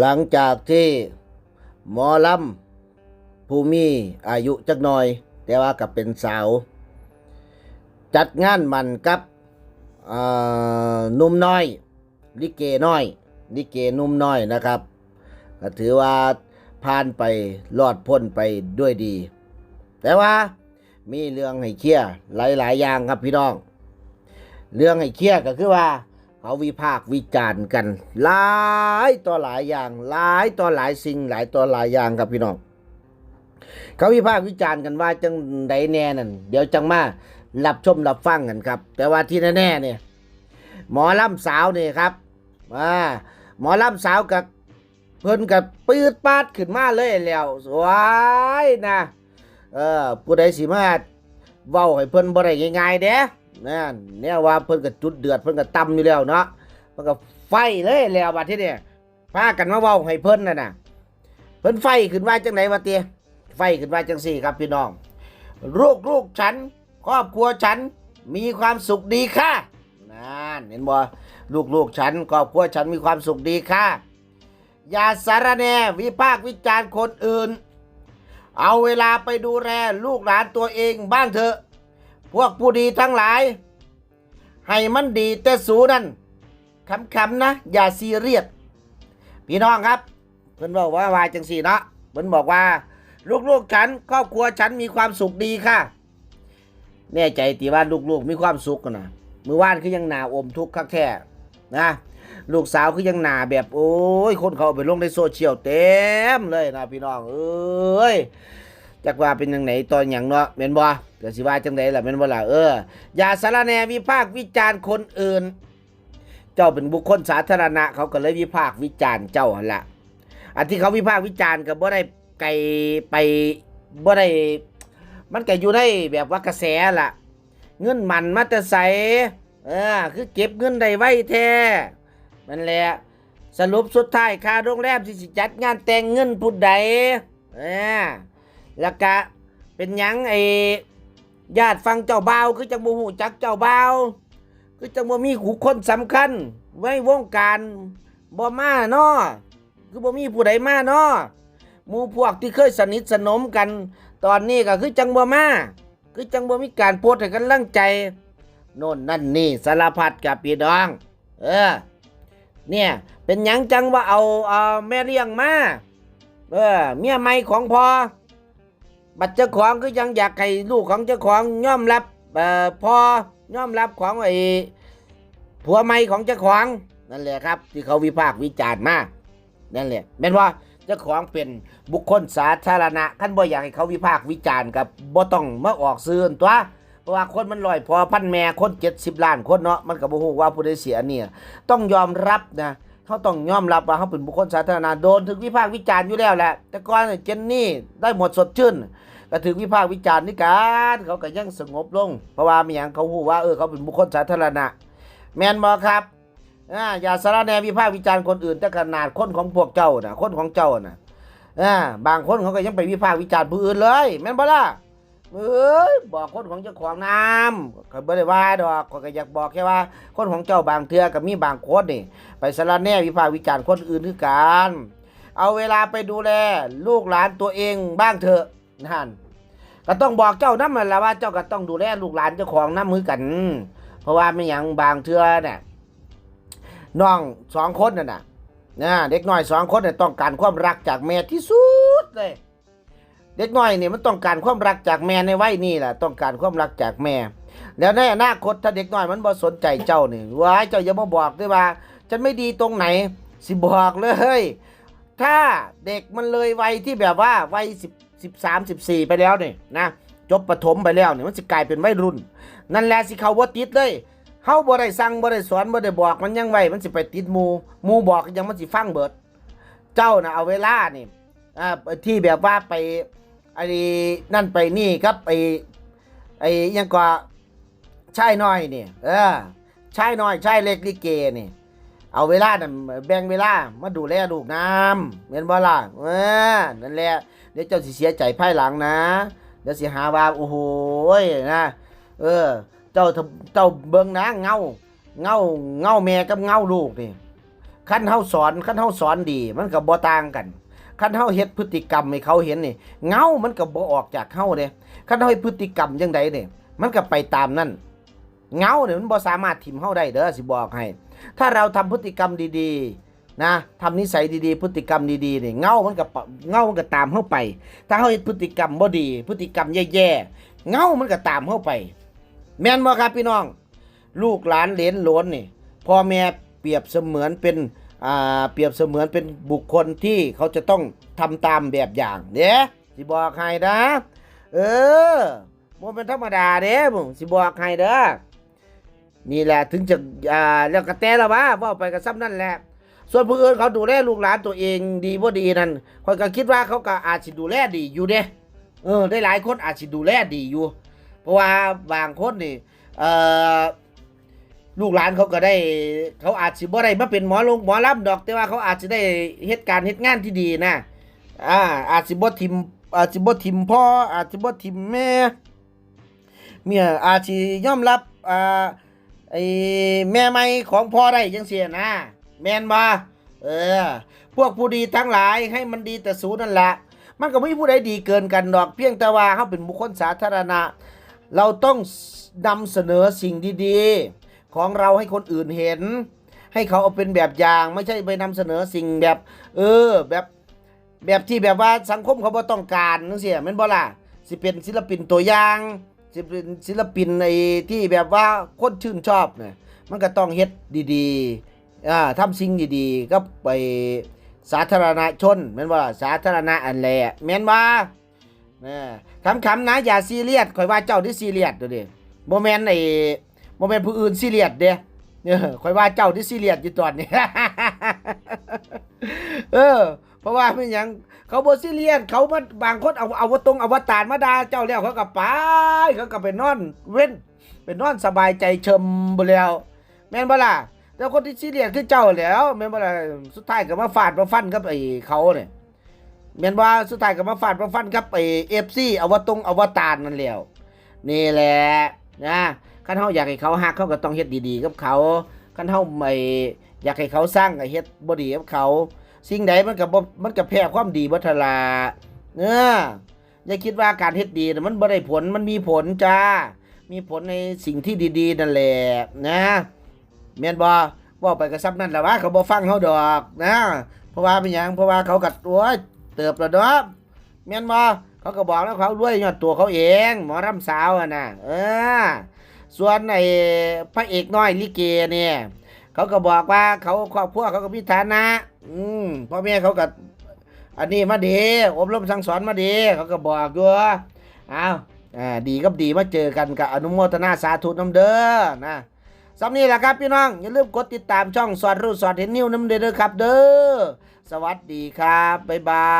หลังจากที่หมอลำผู้มีอายุจักหน่อย แต่ว่ากับเป็นสาว จัดงานมันกับนุ่มน้อย ลิเกน้อย ลิเกหนุ่มน้อยนะครับก็ถือว่าผ่านไปรอดพ้นไปด้วยดี แต่ว่ามีเรื่องให้เคลียร์หลาย ๆ อย่างครับพี่น้อง เรื่องให้เคลียร์ก็คือว่า เขาวิพากษ์วิจารณ์กัน หลายต่อหลายอย่าง หลายต่อหลายสิ่งหลายต่อหลายอย่างครับพี่น้อง เขาวิพากษ์วิจารณ์กันว่าจังใดแน่นั่นเดี๋ยวจังมารับชมรับฟังกันครับ แต่ว่าที่แน่ๆเนี่ยหมอลำสาวเนี่ยครับอ่าหมอลำสาวกับเพิ่นกับปืดปาดขึ้นมาเลยแล้วสวยนะเออผู้ใดสิมาเว้าให้เพิ่นบ่ได้ง่ายๆเด้ นั่นเนี่ยว่าเพิ่นก็จุดเดือดเพิ่นก็ตำอยู่แล้วเนาะเพิ่นก็ไฟเลยแล้วบัดที่นี้พากันมาเว้าให้เพิ่นน่ะน่ะ เพิ่นไฟขึ้นว่าจังไหนวะเตียไฟขึ้นว่าจังสี่ครับพี่น้องลูกลูกฉันครอบครัวฉันมีความสุขดีค่ะนั่นเห็นบ่ลูกลูกฉันครอบครัวฉันมีความสุขดีค่ะอย่าสารแนวิพากษ์วิจารณ์คนอื่น เอาเวลาไปดูแลลูกหลานตัวเองบ้างเถอะ พวกผู้ดีทั้งหลาย ให้มันดีแต่สูนั่นคำๆนะ อย่าซีเรียสพี่น้องครับ เพิ่นบอกว่าวายจังสี่เนาะเพิ่นบอกว่า ลูกๆฉันครอบครัวฉันมีความสุขดีค่ะแน่ใจตีว่าลูกๆมีความสุขกันนะมือว่านคือยังหนาอมทุกข์คักแท้นะลูกสาวคือยังหนาแบบโอ้ยคนเขาเอาไปลงในโซเชียลเต็มเลยนะพี่น้องเอ้ย จักว่าเป็นยังไหนตอนอย่างเนาะแม่นบ่เกิดสิว่าจังไดล่ะแม่นบ่ล่ะเอออย่าสารแนวิพากษ์วิจารณ์คนอื่น เจ้าเป็นบุคคลสาธารณะ เขาก็เลยวิพากษ์วิจารณ์เจ้าหั่นล่ะอันที่เขาวิพากษ์วิจารณ์ก็บ่ได้ไกลไปบ่ได้มันก็อยู่ในแบบว่ากระแสล่ะ เงินมันมาแต่ใสเออคือเก็บเงินได้ไว้แท้มันแหละสรุปสุดท้ายค่าโรงแรมที่สิจัดงานแต่งเงินผู้ใดเออ แล้วก็เป็นยังไอญาติฟังเจ้าบ่าวคือจังบ่ฮู้จักเจ้าบ่าวคือจังบ่มีหูคนสำคัญ ไว้วงการบ่มาเนาะคือบ่มีผู้ใดมาเนาะหมู่พวกที่เคยสนิทสนมกัน ตอนนี้ก็คือจังบ่มาคือจังบ่มีการโพสต์ให้กันลังใจโน่นนั่นนี่สารพัดกับพี่น้อง เออ เนี่ยเป็นยังจังว่าเอาเอาแม่เลี้ยงมาเออเมียใหม่ของพอ บัดเจ้าของคือยังอยากให้ลูกของเจ้าของยอมรับเอ่อพอยอมรับของไอ้ผัวใหม่ของเจ้าของนั่นแหละครับ ที่เขาวิพากษ์วิจารณ์มานั่นแหละแม่นว่าเจ้าของเป็นบุคคลสาธารณะขั้นบ่อยากให้เขาวิพากษ์วิจารณ์กับบ่ต้องมาออกซื่อตัวเพราะว่าคนมันลอยพอพันแม่คนเจ็ดสิบล้านคนเนาะมันก็บ่ฮู้ว่าผู้ใดเสียเนี่ยต้องยอมรับนะ เขาต้องยอมรับว่าเขาเป็นบุคคลสาธารณะโดนถึงวิพากษ์วิจารณ์อยู่แล้วแหละ แต่ก่อนเจนนี่ได้หมดสดชื่นก็ถึงวิพากษ์วิจารณ์นี่กันเขาก็ยังสงบลง เพราะว่ามีอย่างเขาฮู้ว่าเออเขาเป็นบุคคลสาธารณะ แมนบอครับอ่าอย่าสารแนวิพากษ์วิจารณ์คนอื่นแต่ขนาดคนของพวกเจ้านะคนของเจ้านะอ่าบางคนเขาก็ยังไปวิพากษ์วิจารณ์ผู้อื่นเลย แมนบ่ล่ะ เอ้ยบอกคนของเจ้าของน้ำก็บ่ได้ว่าดอกก็อยากบอกแค่ว่า คนของเจ้าบางเทือก็มีบางคนนี่ ไปสารแหนวิพากษ์วิจารณ์คนอื่นคือกันเอาเวลาไปดูแล ลูกหลานตัวเองบ้างเถอะนั่นก็ต้องบอกเจ้านั่นแหละว่าเจ้าก็ต้องดูแลลูกหลานเจ้าของน้ำมือกัน เพราะว่าไม่อย่างบางเทือเนี่ยน้องสองคนน่ะนะนะเด็กน้อยสองคนเนี่ยต้องการความรักจากแม่ที่สุดเลย เด็กน้อยเนี่ยมันต้องการความรักจากแม่ในวัยนี้แหละต้องการความรักจากแม่ แล้วในอนาคตถ้าเด็กน้อยมันบ่สนใจเจ้านี่ว้ายเจ้าอย่ามาบอกด้วยว่าฉันไม่ดีตรงไหน สิบอกเลย ถ้าเด็กมันเลยวัยที่แบบว่าวัยสิบสิบสามสิบสี่ไปแล้วเนี่ยนะจบประถมไปแล้วเนี่ยมันจะกลายเป็นวัยรุ่น นั่นแหละสิเขาว่าติดเลยเฮาบ่ได้สั่งบ่ได้สอนบ่ได้บอกมันยังไว้มันสิไปติดมูมูบอกยังมันสิฟังเบิด เจ้าน่ะเอาเวลานี่อ่าที่แบบว่าไป ไอ้นั่นไปนี่ครับไอ้ไอ้ยังกว่าชายน้อยนี่เออชายน้อยชายเล็กลิเกนี่เอาเวลานั่นแบ่งเวลามาดูแลลูกน้ำเห็นบ่ล่ะเออนั่นแหละเดี๋ยวเจ้าสิเสียใจภายหลังนะเดี๋ยวสิหาว่าโอ้โหนะเออ เจ้าเจ้าเบิ่งนะเงาเงาเงาแม่กับเงาลูกนี่คันเฮาสอนคันเฮาสอนดี มันก็บ่ต่างกัน คันเฮาเฮ็ดพฤติกรรมให้เขาเห็นนี่เงามันก็บ่ออกจากเฮาเด้คันเฮาเฮ็ดพฤติกรรมจังใดเนี่ยมันก็ไปตามนั้นเงาเนี่ยมันบ่สามารถทิมเฮาได้เด้อสิบอกให้ ถ้าเราทำพฤติกรรมดีๆนะทำนิสัยดีๆ พฤติกรรมดีๆเนี่ยเงามันก็เงามันก็ตามเฮาไป ถ้าเฮาเฮ็ดพฤติกรรมบ่ดี พฤติกรรมแย่ๆเงามันก็ตามเฮาไป แม่นบ่ครับพี่น้อง ลูกหลานเหลนหลนนี่พ่อแม่เปรียบเสมือนเป็น เปรียบเสมือนเป็นบุคคลที่เขาจะต้องทำตามแบบอย่างเด้สิบอกให้นะ เออมันเป็นธรรมดาเด้ผมสิบอกให้เด้อนี่แหละถึงจะอ่าแล้วก็แต่ละว่าเว่าไปกับซ้ำนั่นแหละ ส่วนผู้อื่นเขาดูแลลูกหลานตัวเองดีบ่ดีนั่นคอยก็คิดว่าเขาก็อาจสิดูแลดีอยู่เด้เออ ได้หลายคนอาจสิดูแลดีอยู่ เพราะว่าบางคนนี่เอ่อ ลูกหลานเขาก็ได้ เขาอาจสิบ่ได้มาเป็นหมอลงหมอลำดอกแต่ว่าเขาอาจจะได้เหตุการณ์เหตุงานที่ดีนะอ่าอาจสิบ่ทิมอาจสิบ่ทิมพ่ออาจสิบ่ทิมแม่เมียอาจสิยอมรับอ่าไอ้แม่ใหม่ของพ่อได้จังซี่นะแมนบ่เออ พวกผู้ดีทั้งหลายให้มันดีแต่สูนั่นแหละมันก็ไม่มีผู้ใดดีเกินกันดอกเพียงแต่ว่าเขาเป็นบุคคลสาธารณะ เราต้องนำเสนอสิ่งดีๆ ของเราให้คนอื่นเห็น ให้เขาเอาเป็นแบบอย่างไม่ใช่ไปนำเสนอสิ่งแบบ เออแบบแบบที่แบบว่าสังคมเขาบ่ต้องการนั่นสิแม่นบ่ล่ะสิเป็นศิลปินตัวอย่างสิเป็นศิลปินในที่แบบว่าคนชื่นชอบเนี่ยมันก็ต้องเฮ็ดดีๆอ่าทำสิ่งดีๆก็ไปสาธารณชนแม่นว่าสาธารณะอันแหละแม่นว่าคำคำๆนะอย่าซีเรียสข่อยว่าเจ้าที่ซีเรียสด้อเด้โมเมนต์ไอ้ โมเมนต์ผู้อื่นซีเรียสเด้เออข่อยว่าเจ้าที่ซีเรียสอยู่ตอนนี้ เออ เพราะว่าเป็นยังเขาบ่ซีเรียสเขามาบางคนเอาเอาวตรงอวตารมาดาเจ้าแล้วเขาก็ไปเขาก็ไปนอน เว้นไปนอนสบายใจเชิมบ่แล้ว แม่นบ่ล่ะแต่คนที่ซีเรียสคือเจ้าแล้วแม่นบ่ล่ะสุดท้ายก็มาฟาดมาฟันกับไอ้เขาเนี่ยแม่นว่าสุดท้ายก็มาฟาดมาฟันกับไอ้ FC อวตรงอวตารนั่นแล้วนี่แหละนะ คันเฮาอยากให้เขาฮักเขาก็ต้องเฮ็ดดีๆกับเขาคันเฮาไม่อยากให้เขาสร้างก็เฮ็ดบ่ดีกับเขา สิ่งใดมันก็บ่มันก็แพ้ความดีบ่ทลาเอออย่าคิดว่าการเฮ็ดดีมันบ่ได้ผลมันมีผลจ้า มีผลในสิ่งที่ดีๆนั่นแหละนะแม่นบ่ว้าไปก็ซ้ำนั่นแหละว่าเขาบ่ฟังเฮาดอกนะ เพราะว่าเป็นหยังเพราะว่าเขาก็โอ้ยเติบแล้วเนาะแม่นบ่เขาก็บอกแล้วเขารวยยอดตัวเขาเอง หมอรำสาวอะนะเออ ส่วนไอ้พระเอกน้อยลิเกเนี่ยเขาก็บอกว่าเขาครอบครัวเขาก็มีฐานะ อืมพ่อแม่เขาก็อันนี้มาดีอบรมสั่งสอนมาดีเขาก็บอกอยู่อ้าวอ่าดีกับดีมาเจอกันกับอนุโมทนาสาธุน้ำเด้อนะสำนี้แหละครับพี่น้องอย่าลืมกดติดตามช่องสอดรู้สอดเห็นนิ้วน้ำเด้อครับเด้อสวัสดีครับบ๊ายบาย